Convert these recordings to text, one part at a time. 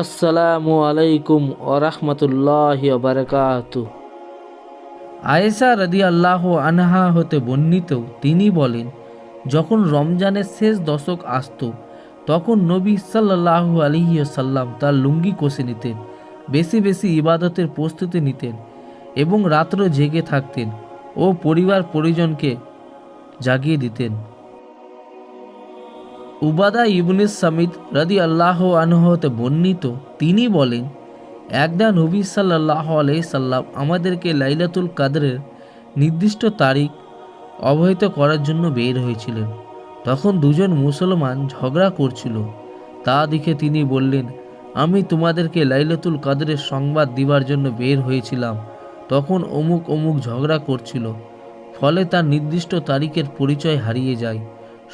আসসালামু আলাইকুম ওরহমতুল্লাহ বারকাত আয়েশা রদি আল্লাহ আনহা হতে বর্ণিত, তিনি বলেন, যখন রমজানের শেষ দশক আসত, তখন নবী সাল্লাহু আলহিসাল্লাম তার লুঙ্গি কষে নিতেন, বেশি বেশি ইবাদতের প্রস্তুতি নিতেন এবং রাত্র জেগে থাকতেন ও পরিবার পরিজনকে জাগিয়ে দিতেন। উবাদা ইবনুস সামিদ রাদি আল্লাহ আনহতে বর্ণিত, তিনি বলেন, একদা নবী সাল্লাহ সাল্লাম আমাদেরকে লাইলাতুল কাদরের নির্দিষ্ট তারিখ অবহিত করার জন্য বের হয়েছিলেন। তখন দুজন মুসলমান ঝগড়া করছিল। তা দেখে তিনি বললেন, আমি তোমাদেরকে লাইলাতুল কাদরের সংবাদ দিবার জন্য বের হয়েছিলাম। তখন অমুক অমুক ঝগড়া করছিল। ফলে তার নির্দিষ্ট তারিখের পরিচয় হারিয়ে যায়।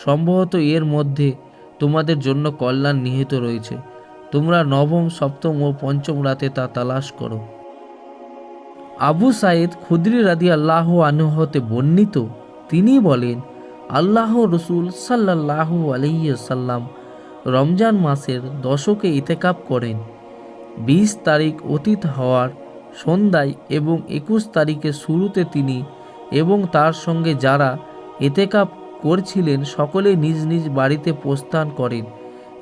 সম্ভবত এর মধ্যে তোমাদের জন্য কল্যাণ নিহিত রয়েছে। তোমরা নবম, সপ্তম ও পঞ্চম রাতে তা তালাশ করো। আবু সাইদ খুদ্রি রাদি আল্লাহ আনহতে বর্ণিত, তিনি বলেন আল্লাহ রসুল সাল্লাহ আলহিসাল্লাম রমজান মাসের দশকে ইতেকাপ করেন। বিশ তারিখ অতীত হওয়ার সন্ধ্যায় এবং একুশ তারিখের শুরুতে তিনি এবং তার সঙ্গে যারা এতেকাপ করছিলেন সকলে নিজ নিজ বাড়িতে প্রস্থান করেন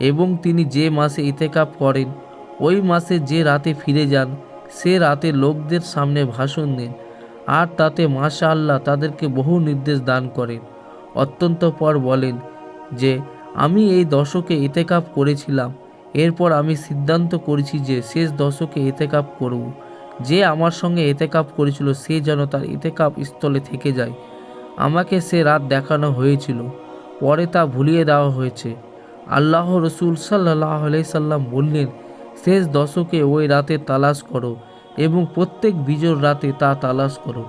এবং তিনি যে মাসে ইতেকাপ করেন, ওই মাসে যে রাতে ফিরে যান, সে রাতে লোকদের সামনে ভাষণ দেন। আর তাতে মাশা আল্লাহ তাদেরকে বহু নির্দেশ দান করেন। অত্যন্ত পর বলেন যে, আমি এই দশকে ইতেকাপ করেছিলাম। এরপর আমি সিদ্ধান্ত করেছি যে শেষ দশকে ইতেকাপ করব। যে আমার সঙ্গে এতেকাপ করেছিল সে যেন তার ইতেকাপ স্থলে থেকে যায়। আমাকে সে রাত দেখানো হয়েছিল, পরে তা ভুলিয়ে দেওয়া হয়েছে। আল্লাহ রসুল সাল্লাহ সাল্লাম বললেন, শেষ দশকে ওই রাতে তালাশ করো এবং প্রত্যেক বিজোর রাতে তা তালাশ করো।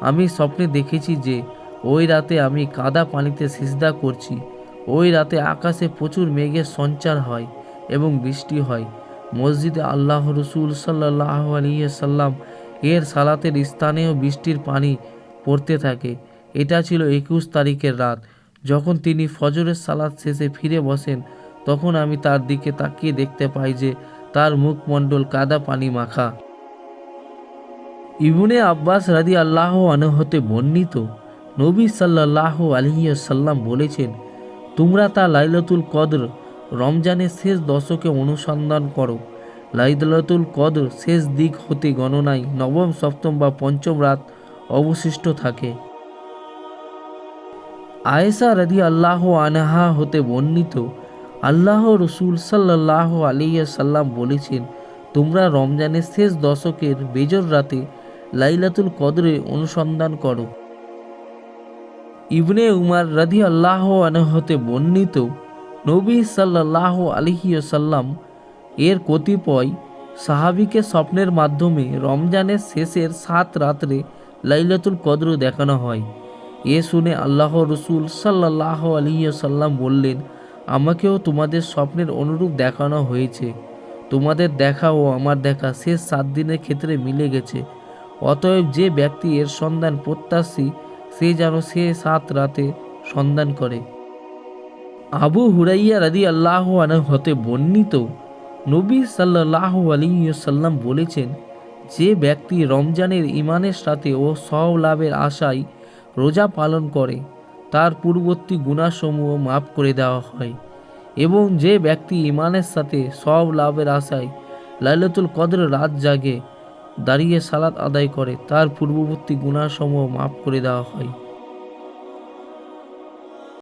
আমি স্বপ্নে দেখেছি যে ওই রাতে আমি কাদা পানিতে সিজদা করছি। ওই রাতে আকাশে প্রচুর মেঘের সঞ্চার হয় এবং বৃষ্টি হয়। মসজিদে আল্লাহ রসুল সাল্লাহ আলিয়াল্লাম এর সালাতের স্থানেও বৃষ্টির পানি পড়তে থাকে। এটা ছিল একুশ তারিখের রাত। যখন তিনি ফজরের সালাদ শেষে ফিরে বসেন, তখন আমি তার দিকে তাকিয়ে দেখতে পাই যে তার মুখমণ্ডল কাদা পানি মাখা। ইবনে আব্বাস রাদি আল্লাহ আনহতে বর্ণিত, নবী সাল্লাহ আলহিয়াল্লাম বলেছেন, তোমরা তা লাইলাতুল কদর, রমজানের শেষ দশকে অনুসন্ধান করো। লাইলাতুল কদর শেষ দিক হতে গণনায় নবম, সপ্তম বা পঞ্চম রাত অবশিষ্ট থাকে। আয়েশা রাদি আল্লাহ আনহা হতে বর্ণিত, আল্লাহ রসুল সাল্লাহ আলিয়া সাল্লাম বলেছেন, তোমরা রমজানের শেষ দশকের বেজর রাতে লাইলাতুল কদরে অনুসন্ধান করো। ইবনে উমার রাধি আল্লাহ আনহতে বর্ণিত, নবী সাল্লাহ আলিহিসাল্লাম এর কতিপয় সাহাবিকে স্বপ্নের মাধ্যমে রমজানের শেষের সাত রাত্রে লাইলাতুল কদর দেখানো হয়। এ শুনে আল্লাহ রসুল সাল্লাহ আলিয়াল্লাম বললেন, আমাকেও তোমাদের স্বপ্নের অনুরূপ দেখানো হয়েছে। তোমাদের দেখা ও আমার দেখা শেষ সাত দিনের ক্ষেত্রে মিলে গেছে। অতএব যে ব্যক্তি এর সন্ধান প্রত্যাশী, সে যেন সে সাত রাতে সন্ধান করে। আবু হুরাইয়া রাদি আল্লাহ হতে বর্ণিত নবী সাল্লাহ আলিয়াল্লাম বলেছেন, যে ব্যক্তি রমজানের ইমানের সাথে ও সব লাভের আশায় রোজা পালন করে, তার পূর্ববর্তী গুণাসমূহ মাফ করে দেওয়া হয় এবং যে ব্যক্তি ইমানের সাথে সব লাভের আশায় লাইলাতুল কদর রাত জাগে, দাঁড়িয়ে সালাত আদায় করে, তার পূর্ববর্তী গুণাসমূহ মাফ করে দেওয়া হয়।